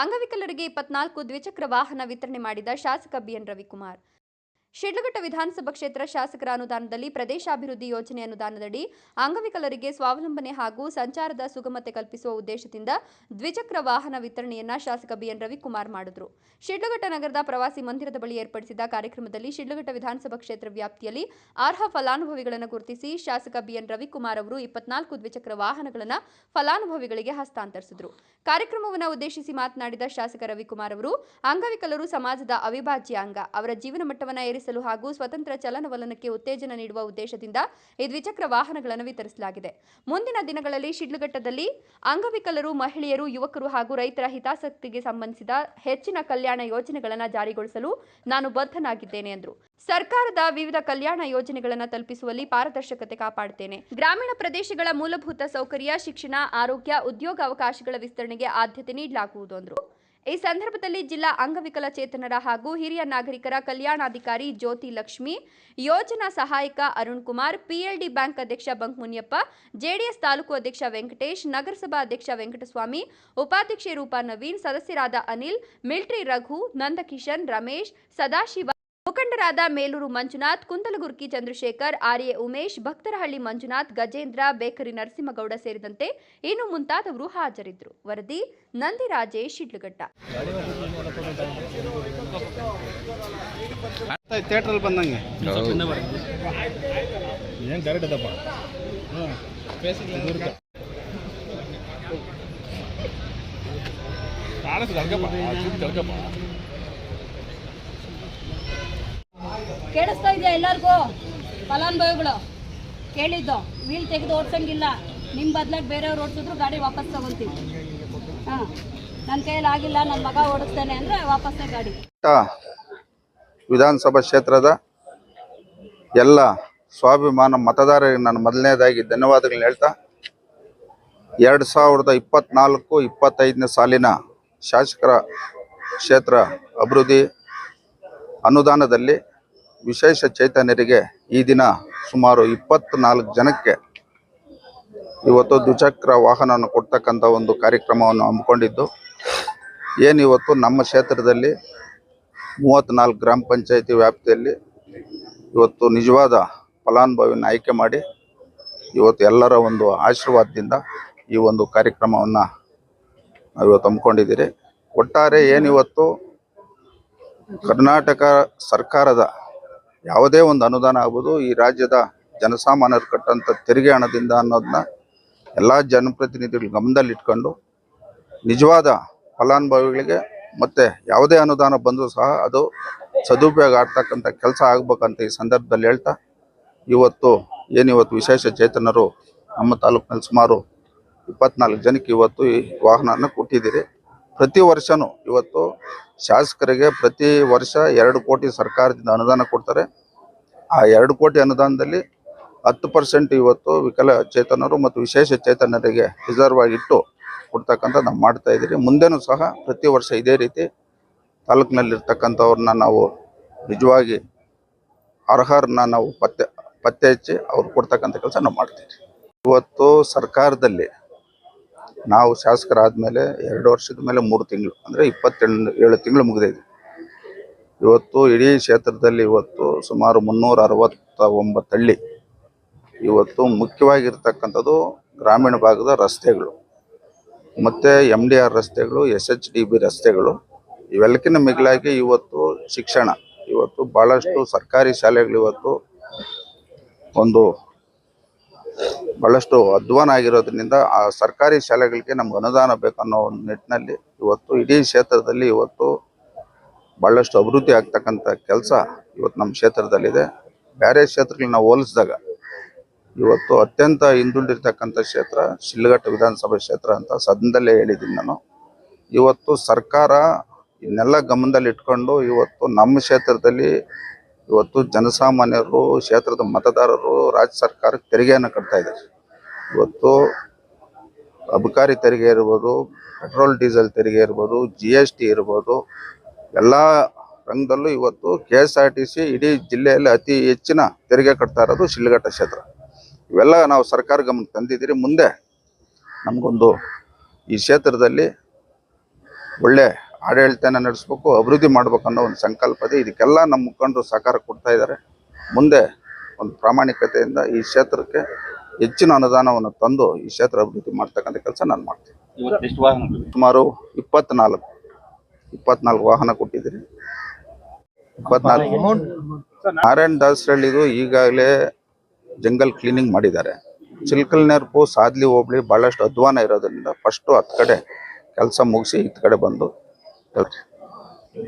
ಅಂಗವಿಕಲರಿಗೆ ಇಪ್ಪತ್ನಾಲ್ಕು ದ್ವಿಚಕ್ರ ವಾಹನ ವಿತರಣೆ ಮಾಡಿದ ಶಾಸಕ ಬಿಎನ್ ರವಿಕುಮಾರ್. ಶಿಡ್ಲಘಟ್ಟ ವಿಧಾನಸಭಾ ಕ್ಷೇತ್ರ ಶಾಸಕರ ಅನುದಾನದಲ್ಲಿ ಪ್ರದೇಶಾಭಿವೃದ್ಧಿ ಯೋಜನೆ ಅನುದಾನದಡಿ ಅಂಗವಿಕಲರಿಗೆ ಸ್ವಾವಲಂಬನೆ ಹಾಗೂ ಸಂಚಾರದ ಸುಗಮತೆ ಕಲ್ಪಿಸುವ ಉದ್ದೇಶದಿಂದ ದ್ವಿಚಕ್ರ ವಾಹನ ವಿತರಣೆಯನ್ನ ಶಾಸಕ ಬಿಎನ್ ರವಿಕುಮಾರ್ ಮಾಡಿದ್ರು. ಶಿಡ್ಲಘಟ್ಟ ನಗರದ ಪ್ರವಾಸಿ ಮಂದಿರದ ಬಳಿ ಏರ್ಪಡಿಸಿದ ಕಾರ್ಯಕ್ರಮದಲ್ಲಿ ಶಿಡ್ಲಘಟ್ಟ ವಿಧಾನಸಭಾ ಕ್ಷೇತ್ರ ವ್ಯಾಪ್ತಿಯಲ್ಲಿ ಅರ್ಹ ಫಲಾನುಭವಿಗಳನ್ನು ಗುರುತಿಸಿ ಶಾಸಕ ಬಿಎನ್ ರವಿಕುಮಾರ್ ಅವರು ಇಪ್ಪತ್ನಾಲ್ಕು ದ್ವಿಚಕ್ರ ವಾಹನಗಳನ್ನು ಫಲಾನುಭವಿಗಳಿಗೆ ಹಸ್ತಾಂತರಿಸಿದರು. ಕಾರ್ಯಕ್ರಮವನ್ನು ಉದ್ದೇಶಿಸಿ ಮಾತನಾಡಿದ ಶಾಸಕ ರವಿಕುಮಾರ್ ಅವರು, ಅಂಗವಿಕಲರು ಸಮಾಜದ ಅವಿಭಾಜ್ಯ ಅಂಗ, ಅವರ ಜೀವನ ಮಟ್ಟವನ್ನು ಏರಿಸಲು ಹಾಗೂ ಸ್ವತಂತ್ರ ಚಲನವಲನಕ್ಕೆ ಉತ್ತೇಜನ ನೀಡುವ ಉದ್ದೇಶದಿಂದ ಈ ದ್ವಿಚಕ್ರ ವಾಹನಗಳನ್ನು ವಿತರಿಸಲಾಗಿದೆ. ಮುಂದಿನ ದಿನಗಳಲ್ಲಿ ಶಿಡ್ಲಘಟ್ಟದಲ್ಲಿ ಅಂಗವಿಕಲರು, ಮಹಿಳೆಯರು, ಯುವಕರು ಹಾಗೂ ರೈತರ ಹಿತಾಸಕ್ತಿಗೆ ಸಂಬಂಧಿಸಿದ ಹೆಚ್ಚಿನ ಕಲ್ಯಾಣ ಯೋಜನೆಗಳನ್ನು ಜಾರಿಗೊಳಿಸಲು ನಾನು ಬದ್ಧನಾಗಿದ್ದೇನೆ ಎಂದರು ಸರ್ಕಾರದ ವಿವಿಧ ಕಲ್ಯಾಣ ಯೋಜನೆಗಳನ್ನು ತಲುಪಿಸುವಲ್ಲಿ ಪಾರದರ್ಶಕತೆ ಕಾಪಾಡುತ್ತೇನೆ ಗ್ರಾಮೀಣ ಪ್ರದೇಶಗಳ ಮೂಲಭೂತ ಸೌಕರ್ಯ, ಶಿಕ್ಷಣ, ಆರೋಗ್ಯ ಉದ್ಯೋಗ ಅವಕಾಶಗಳ ವಿಸ್ತರಣೆಗೆ ಆದ್ಯತೆ ನೀಡಲಾಗುವುದು ಎಂದರು ಈ ಸಂದರ್ಭದಲ್ಲಿ ಜಿಲ್ಲಾ ಅಂಗವಿಕಲ ಚೇತನರ ಹಾಗೂ ಹಿರಿಯ ನಾಗರಿಕರ ಕಲ್ಯಾಣಾಧಿಕಾರಿ ಜ್ಯೋತಿ ಲಕ್ಷ್ಮಿ, ಯೋಜನಾ ಸಹಾಯಕ ಅರುಣ್ ಕುಮಾರ್ ಪಿಎಲ್ಡಿ ಬ್ಯಾಂಕ್ ಅಧ್ಯಕ್ಷ ಬಂಕ್ಮುನಿಯಪ್ಪ ಜೆಡಿಎಸ್ ತಾಲೂಕು ಅಧ್ಯಕ್ಷ ವೆಂಕಟೇಶ್, ನಗರಸಭಾ ಅಧ್ಯಕ್ಷ ವೆಂಕಟಸ್ವಾಮಿ, ಉಪಾಧ್ಯಕ್ಷೆ ರೂಪಾ ನವೀನ್, ಸದಸ್ಯರಾದ ಅನಿಲ್, ಮಿಲ್ಟ್ರಿ ರಘು, ನಂದಕಿಶನ್, ರಮೇಶ್, ಸದಾಶಿವ ಮುಖಂಡರಾದ ಮೇಲೂರು ಮಂಜುನಾಥ್ ಕುಂದಲಗುರ್ಕಿ ಚಂದ್ರಶೇಖರ್ ಆರ್ಯ ಉಮೇಶ್ ಭಕ್ತರಹಳ್ಳಿ ಮಂಜುನಾಥ್ ಗಜೇಂದ್ರ ಬೇಕರಿ ನರಸಿಂಹಗೌಡ ಸೇರಿದಂತೆ ಇನ್ನು ಮುಂತಾದವರು ಹಾಜರಿದ್ದರು. ವರದಿ ನಂದಿರಾಜೇಶ್ ಶಿಡ್ಲಘಟ್ಟ. ಥಿಯೇಟ್ರಲ್ಲಿ ಬಂದಂಗೆ. ಏನು ಕರೆಕ್ಟ್ ಅದಪ್ಪ ಕಾಣಿಸ್ತು ಕಳ್ಕಪ್ಪ ಕಳ್ಕಪ್ಪ ಕೇಳಿಸ್ತಾ ಇದೆಯಾ ಎಲ್ಲರಿಗೂ? ಫಲಾನುಭವಿಗಳು, ಕೇಳಿದ್ದು ವೀಲ್ ತೆಗೆದು ಓಡಿಸಂಗಿಲ್ಲ. ನಿಮ್ಮ ಬದಲಾಗಿ ಬೇರೆಯವ್ರು ಓಡಿಸಿದ್ರು ಗಾಡಿ ವಾಪಸ್ ತಗೊಂತೀವಿ ಹಾಂ ನನ್ನ ಕೈಯಲ್ಲಿ ಆಗಿಲ್ಲ ನನ್ನ ಮಗ ಓಡಿಸ್ತೇನೆ ಅಂದರೆ ವಾಪಸ್ಸೇ ಗಾಡಿ. ವಿಧಾನಸಭಾ ಕ್ಷೇತ್ರದ ಎಲ್ಲ ಸ್ವಾಭಿಮಾನ ಮತದಾರರಿಗೆ ನಾನು ಮೊದಲನೇದಾಗಿ ಧನ್ಯವಾದಗಳನ್ನ ಹೇಳ್ತಾ, ಎರಡು ಸಾವಿರದ ಇಪ್ಪತ್ನಾಲ್ಕು, ಇಪ್ಪತ್ತೈದನೇ ಸಾಲಿನ ಶಾಸಕರ ಕ್ಷೇತ್ರ ಅಭಿವೃದ್ಧಿ ಅನುದಾನದಲ್ಲಿ ವಿಶೇಷ ಚೈತನ್ಯರಿಗೆ ಈ ದಿನ ಸುಮಾರು ಇಪ್ಪತ್ನಾಲ್ಕು ಜನಕ್ಕೆ ಇವತ್ತು ದ್ವಿಚಕ್ರ ವಾಹನವನ್ನು ಕೊಡ್ತಕ್ಕಂಥ ಒಂದು ಕಾರ್ಯಕ್ರಮವನ್ನು ಹಮ್ಮಿಕೊಂಡಿದ್ದು, ಏನು ಇವತ್ತು ನಮ್ಮ ಕ್ಷೇತ್ರದಲ್ಲಿ ಮೂವತ್ತ್ನಾಲ್ಕು ಗ್ರಾಮ ಪಂಚಾಯಿತಿ ವ್ಯಾಪ್ತಿಯಲ್ಲಿ ಇವತ್ತು ನಿಜವಾದ ಫಲಾನುಭವಿಯನ್ನು ಆಯ್ಕೆ ಮಾಡಿ ಇವತ್ತು ಎಲ್ಲರ ಒಂದು ಆಶೀರ್ವಾದದಿಂದ ಈ ಒಂದು ಕಾರ್ಯಕ್ರಮವನ್ನು ಇವತ್ತು ಹಮ್ಮಿಕೊಂಡಿದ್ದೀರಿ. ಒಟ್ಟಾರೆ ಏನಿವತ್ತು ಕರ್ನಾಟಕ ಸರ್ಕಾರದ ಯಾವುದೇ ಒಂದು ಅನುದಾನ ಆಗ್ಬೋದು, ಈ ರಾಜ್ಯದ ಜನಸಾಮಾನ್ಯರು ಕಟ್ಟಂಥ ತೆರಿಗೆ ಹಣದಿಂದ ಅನ್ನೋದನ್ನ ಎಲ್ಲ ಜನಪ್ರತಿನಿಧಿಗಳು ಗಮನದಲ್ಲಿಟ್ಕೊಂಡು ನಿಜವಾದ ಫಲಾನುಭವಿಗಳಿಗೆ ಮತ್ತೆ ಯಾವುದೇ ಅನುದಾನ ಬಂದರೂ ಸಹ ಅದು ಸದುಪಯೋಗ ಆಗ್ತಕ್ಕಂಥ ಕೆಲಸ ಆಗ್ಬೇಕಂತ ಈ ಸಂದರ್ಭದಲ್ಲಿ ಹೇಳ್ತಾ, ಇವತ್ತು ಏನಿವತ್ತು ವಿಶೇಷ ಚೇತನರು ನಮ್ಮ ತಾಲೂಕಿನಲ್ಲಿ ಸುಮಾರು ಇಪ್ಪತ್ನಾಲ್ಕು ಜನಕ್ಕೆ ಇವತ್ತು ಈ ವಾಹನನ ಕೊಟ್ಟಿದ್ದೀರಿ. ಪ್ರತಿ ವರ್ಷನೂ ಇವತ್ತು ಶಾಸಕರಿಗೆ ಪ್ರತಿ ವರ್ಷ ಎರಡು ಕೋಟಿ ಸರ್ಕಾರದಿಂದ ಅನುದಾನ ಕೊಡ್ತಾರೆ. ಆ ಎರಡು ಕೋಟಿ ಅನುದಾನದಲ್ಲಿ ಹತ್ತು ಪರ್ಸೆಂಟ್ ಇವತ್ತು ವಿಕಲಚೇತನರು ಮತ್ತು ವಿಶೇಷ ಚೇತನರಿಗೆ ರಿಸರ್ವ್ ಆಗಿಟ್ಟು ಕೊಡ್ತಕ್ಕಂಥ ನಾವು ಮಾಡ್ತಾ ಇದ್ದೀರಿ. ಮುಂದೆನೂ ಸಹ ಪ್ರತಿ ವರ್ಷ ಇದೇ ರೀತಿ ತಾಲೂಕಿನಲ್ಲಿರ್ತಕ್ಕಂಥವ್ರನ್ನ ನಾವು ನಿಜವಾಗಿ ಅರ್ಹರನ್ನ ನಾವು ಪತ್ತೆ ಪತ್ತೆ ಹಚ್ಚಿ ಅವ್ರು ಕೊಡ್ತಕ್ಕಂಥ ಕೆಲಸ ನಾವು ಮಾಡ್ತೀವಿ ಇವತ್ತು ಸರ್ಕಾರದಲ್ಲಿ ನಾವು ಶಾಸಕರಾದ್ಮೇಲೆ ಎರಡು ವರ್ಷದ ಮೇಲೆ ಮೂರು ತಿಂಗಳು, ಅಂದರೆ ಇಪ್ಪತ್ತೆಂಟು, ಏಳು ತಿಂಗಳು ಮುಗಿದಿದೆ ಇವತ್ತು ಇಡೀ ಕ್ಷೇತ್ರದಲ್ಲಿ ಇವತ್ತು ಸುಮಾರು ಮುನ್ನೂರ ಅರವತ್ತ ಒಂಬತ್ತು ಹಳ್ಳಿ ಇವತ್ತು ಮುಖ್ಯವಾಗಿರ್ತಕ್ಕಂಥದ್ದು ಗ್ರಾಮೀಣ ಭಾಗದ ರಸ್ತೆಗಳು, ಮತ್ತು ಎಂ ಡಿ ಆರ್ ರಸ್ತೆಗಳು, ಎಸ್ ಎಚ್ ಡಿ ಬಿ ರಸ್ತೆಗಳು, ಇವೆಲ್ಲಕ್ಕಿಂತ ಮಿಗಿಲಾಗಿ ಇವತ್ತು ಶಿಕ್ಷಣ, ಇವತ್ತು ಭಾಳಷ್ಟು ಸರ್ಕಾರಿ ಶಾಲೆಗಳು ಇವತ್ತು ಒಂದು ಭಾಳಷ್ಟು ಅಧ್ವಾನ ಆಗಿರೋದ್ರಿಂದ ಆ ಸರ್ಕಾರಿ ಶಾಲೆಗಳಿಗೆ ನಮ್ಗೆ ಅನುದಾನ ಬೇಕನ್ನೋ ಒಂದು ನಿಟ್ಟಿನಲ್ಲಿ ಇವತ್ತು ಇಡೀ ಕ್ಷೇತ್ರದಲ್ಲಿ ಇವತ್ತು ಭಾಳಷ್ಟು ಅಭಿವೃದ್ಧಿ ಆಗ್ತಕ್ಕಂಥ ಕೆಲಸ ಇವತ್ತು ನಮ್ಮ ಕ್ಷೇತ್ರದಲ್ಲಿದೆ. ಬೇರೆ ಕ್ಷೇತ್ರಗಳನ್ನ ಹೋಲಿಸಿದಾಗ ಇವತ್ತು ಅತ್ಯಂತ ಹಿಂದುಳಿದಿರ್ತಕ್ಕಂಥ ಕ್ಷೇತ್ರ ಶಿಲ್ಘಟ್ಟ ವಿಧಾನಸಭಾ ಕ್ಷೇತ್ರ ಅಂತ ಸದನದಲ್ಲೇ ಹೇಳಿದ್ದೀನಿ ನಾನು. ಇವತ್ತು ಸರ್ಕಾರ ಇನ್ನೆಲ್ಲ ಗಮನದಲ್ಲಿ ಇಟ್ಕೊಂಡು ಇವತ್ತು ನಮ್ಮ ಕ್ಷೇತ್ರದಲ್ಲಿ ಇವತ್ತು ಜನಸಾಮಾನ್ಯರು, ಕ್ಷೇತ್ರದ ಮತದಾರರು, ರಾಜ್ಯ ಸರ್ಕಾರಕ್ಕೆ ತೆರಿಗೆಯನ್ನು ಕಟ್ತಾ ಇದ್ದಾರೆ. ಇವತ್ತು ಅಬಕಾರಿ ತೆರಿಗೆ ಇರ್ಬೋದು, ಪೆಟ್ರೋಲ್, ಡೀಸೆಲ್ ತೆರಿಗೆ ಇರ್ಬೋದು ಜಿ ಎಸ್ ಟಿ ಇರ್ಬೋದು, ಎಲ್ಲ ರಂಗದಲ್ಲೂ ಇವತ್ತು K S R T C ಇಡೀ ಜಿಲ್ಲೆಯಲ್ಲಿ ಅತಿ ಹೆಚ್ಚಿನ ತೆರಿಗೆ ಕಟ್ತಾ ಇರೋದು ಶಿಲ್ಘಟ್ಟ ಕ್ಷೇತ್ರ. ಇವೆಲ್ಲ ನಾವು ಸರ್ಕಾರ ಗಮನಕ್ಕೆ ತಂದಿದ್ದೀರಿ. ಮುಂದೆ ನಮಗೊಂದು ಈ ಕ್ಷೇತ್ರದಲ್ಲಿ ಒಳ್ಳೆ ಆಡಳಿತನ ನಡೆಸ್ಬೇಕು ಅಭಿವೃದ್ಧಿ ಮಾಡ್ಬೇಕು ಅನ್ನೋ ಒಂದು ಸಂಕಲ್ಪ ಇದೆ ಇದಕ್ಕೆಲ್ಲ ನಮ್ಮ ಮುಖಂಡರು ಸಹಕಾರ ಕೊಡ್ತಾ ಇದ್ದಾರೆ. ಮುಂದೆ ಒಂದು ಪ್ರಾಮಾಣಿಕತೆಯಿಂದ ಈ ಕ್ಷೇತ್ರಕ್ಕೆ ಹೆಚ್ಚಿನ ಅನುದಾನವನ್ನು ತಂದು ಈ ಕ್ಷೇತ್ರ ಅಭಿವೃದ್ಧಿ ಮಾಡ್ತಕ್ಕಂಥ ಕೆಲಸ ನಾನು ಮಾಡ್ತೀನಿ. ಸುಮಾರು ಇಪ್ಪತ್ನಾಲ್ಕು ಇಪ್ಪತ್ನಾಲ್ಕು ವಾಹನ ಕೊಟ್ಟಿದ್ದೀರಿ. ಇಪ್ಪತ್ನಾಲ್ಕು. ನಾರಾಯಣ್ ದಾಸರಳ್ಳಿದು ಈಗಾಗಲೇ ಜಂಗಲ್ ಕ್ಲೀನಿಂಗ್ ಮಾಡಿದ್ದಾರೆ. ಚಿಲ್ಕಲ್ ನೆರಪು ಸಾದ್ಲಿ ಹೋಬಳಿ ಭಾಳಷ್ಟು ಅಧ್ವಾನ ಇರೋದ್ರಿಂದ ಫಸ್ಟು ಹತ್ತು ಕಡೆ ಕೆಲಸ ಮುಗಿಸಿ ಇತ್ತು ಕಡೆ ಬಂದು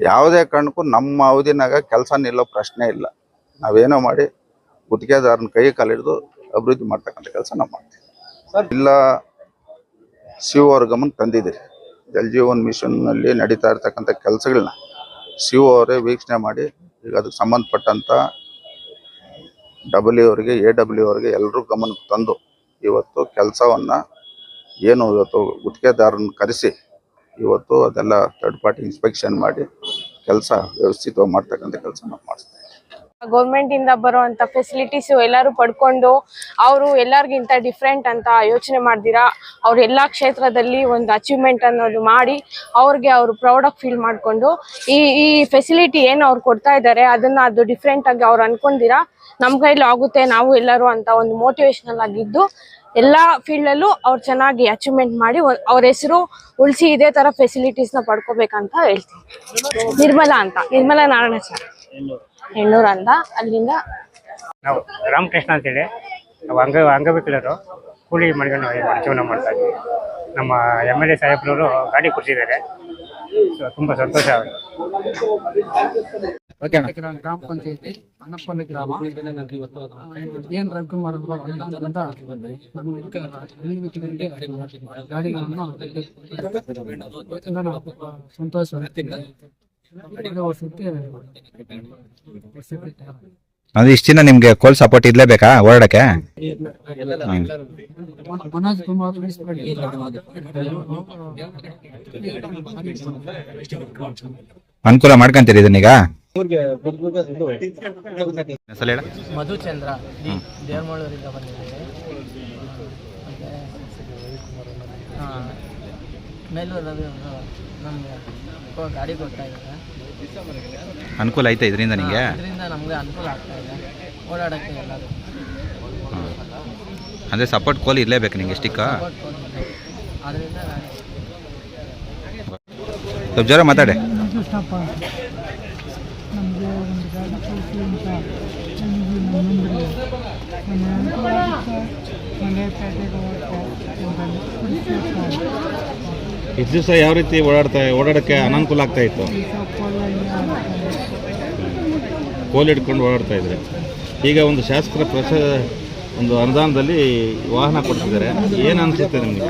ಯಾವುದೇ ಕಾರಣಕ್ಕೂ ನಮ್ಮ ಅವಧಿನಾಗ ಕೆಲಸ ನಿಲ್ಲೋ ಪ್ರಶ್ನೆ ಇಲ್ಲ. ನಾವೇನೋ ಮಾಡಿ ಗುತ್ತಿಗೆದಾರನ ಕೈ ಕಾಲಿಡಿದು ಅಭಿವೃದ್ಧಿ ಮಾಡ್ತಕ್ಕಂಥ ಕೆಲಸ ನಾವು ಮಾಡ್ತೀವಿ. ಇಲ್ಲ ಸಿ ಒ ಅವ್ರ ಗಮನಕ್ಕೆ ತಂದಿದ್ದೀರಿ. ಜಲ್ ಜೀವನ್ ಮಿಷನ್ನಲ್ಲಿ ನಡೀತಾ ಇರ್ತಕ್ಕಂಥ ಕೆಲಸಗಳನ್ನ ಸಿ ಒ ಅವರೇ ವೀಕ್ಷಣೆ ಮಾಡಿ ಈಗ ಅದಕ್ಕೆ ಸಂಬಂಧಪಟ್ಟಂಥ ಡಬ್ಲ್ಯೂ ಅವರಿಗೆ ಎ ಡಬ್ಲ್ಯೂ ಅವರಿಗೆ ಎಲ್ಲರೂ ಗಮನಕ್ಕೆ ತಂದು ಇವತ್ತು ಕೆಲಸವನ್ನು ಏನು ಇವತ್ತು ಗುತ್ತಿಗೆದಾರನ ಕರೆಸಿ ಇವತ್ತು ಅದೆಲ್ಲ ಥರ್ಡ್ ಪಾರ್ಟಿ ಇನ್ಸ್ಪೆಕ್ಷನ್ ಮಾಡಿ ಕೆಲಸ ವ್ಯವಸ್ಥಿತವಾಗಿ ಮಾಡ್ತಕ್ಕಂಥ ಕೆಲಸ ನಾವು ಮಾಡಿಸ್ತೀವಿ ಗೌರ್ಮೆಂಟ್ ಇಂದ ಬರುವಂತ ಫೆಸಿಲಿಟೀಸ್ ಎಲ್ಲರೂ ಪಡ್ಕೊಂಡು ಅವರು ಎಲ್ಲರಿಗಿಂತ ಡಿಫ್ರೆಂಟ್ ಅಂತ ಯೋಚನೆ ಮಾಡ್ದಿರಾ? ಅವ್ರ ಎಲ್ಲಾ ಕ್ಷೇತ್ರದಲ್ಲಿ ಒಂದು ಅಚೀವ್ಮೆಂಟ್ ಅನ್ನೋದು ಮಾಡಿ ಅವ್ರಿಗೆ ಅವರು ಆಗಿ ಫೀಲ್ ಮಾಡ್ಕೊಂಡು ಈ ಈ ಫೆಸಿಲಿಟಿ ಏನು ಅವ್ರು ಕೊಡ್ತಾ ಇದ್ದಾರೆ ಅದನ್ನ ಅದು ಡಿಫ್ರೆಂಟ್ ಆಗಿ ಅವ್ರು ಅನ್ಕೊಂಡಿರಾ? ನಮ್ಮ ಕೈಲಿ ಆಗುತ್ತೆ ನಾವು ಎಲ್ಲರೂ ಅಂತ ಒಂದು ಮೋಟಿವೇಶನಲ್ ಆಗಿದ್ದು ಎಲ್ಲಾ ಫೀಲ್ಡ್ ಅಲ್ಲೂ ಅವ್ರು ಚೆನ್ನಾಗಿ ಅಚೀವ್ಮೆಂಟ್ ಮಾಡಿ ಅವ್ರ ಹೆಸರು ಉಳಿಸಿ ಇದೇ ತರ ಫೆಸಿಲಿಟೀಸ್ನ ಪಡ್ಕೋಬೇಕಂತ ಹೇಳ್ತೀನಿ. ನಿರ್ಮಲಾ ಅಂತ, ನಿರ್ಮಲಾ ನಾರಾಯಣ ಸರ್ ಹೆಣ್ಣೂರು ಅಂತ ಅಲ್ಲಿಂದ ನಾವು ರಾಮಕೃಷ್ಣ ಅಂತೇಳಿ. ನಾವು ಅಂಗ, ಅಂಗವಿಕಲರು ಕೂಲಿ ಮಾಡ್ಕೊಂಡು ಜೀವನ ಮಾಡ್ತಾ ಇದ್ವಿ. ನಮ್ಮ ಎಂ ಎಲ್ ಎ ಸಾಹೇಬ್ರವರು ಗಾಡಿ ಕೊಟ್ಟಿದ್ದಾರೆ ಸೊ, ತುಂಬ ಸಂತೋಷ ಗ್ರಾಮ ಪಂಚಾಯತಿ ಅನ್ನಪ್ಪನ ರವಿಕುಮಾರ್ ಗಾಡಿಗಳನ್ನು ಸಂತೋಷ ಅದು ಇಷ್ಟು ದಿನ ನಿಮ್ಗೆ ಕೋಲ್ ಸಪೋರ್ಟ್ ಇರ್ಲೇಬೇಕಾ ಓಡಾಡಕ್ಕೆ ಮನೋಜ್ ಕುಮಾರ್. ಅನುಕೂಲ ಮಾಡ್ಕೊಂತೀರಿ ಇದನ್ನೀಗ? ಮಧುಚಂದ್ರ ಡಿ ದೇವರಮಳ್ಳೂರಿಂದ ಬಂದಿದ್ದೀನಿ ಹಾಂ ಮೇಲೂರು ರವಿ ಅವರು ನಮಗೆ ಗಾಡಿ ಕೊಡ್ತಾ ಇದ್ದಾರೆ. ಅನುಕೂಲ ಐತೆ ಇದರಿಂದ ನಿಮಗೆ ಇದರಿಂದ ನಮಗೆ ಅನುಕೂಲ ಆಗ್ತಾ ಇದೆ. ಓಡಾಡೋಕ್ಕೆ ಎಲ್ಲರೂ. ಅಂದ್ರೆ ಸಪೋರ್ಟ್ ಕೋಲ್ ಇರಲೇಬೇಕು ನಿಮಗೆ ಸ್ಟಿಕ್ಕ ಅದರಿಂದ ಸ್ವಲ್ಪ ಜ್ವರ ಮಾತಾಡೆ. ಕೃಷ್ಣಪ್ಪ ಸಹ ಯಾವ ರೀತಿ ಓಡಾಡ್ತಾ, ಓಡಾಡಕ್ಕೆ ಅನಾನುಕೂಲ ಆಗ್ತಾ ಇತ್ತು? ಕೋಲ್ ಹಿಡ್ಕೊಂಡು ಓಡಾಡ್ತಾ ಇದ್ರೆ. ಈಗ ಒಂದು ಶಾಸಕರ ಪ್ರಸ ಒಂದು ಅನುದಾನದಲ್ಲಿ ವಾಹನ ಕೊಡ್ತಿದ್ದಾರೆ. ಏನು ಅನಿಸುತ್ತೆ ನಿಮಗೆ?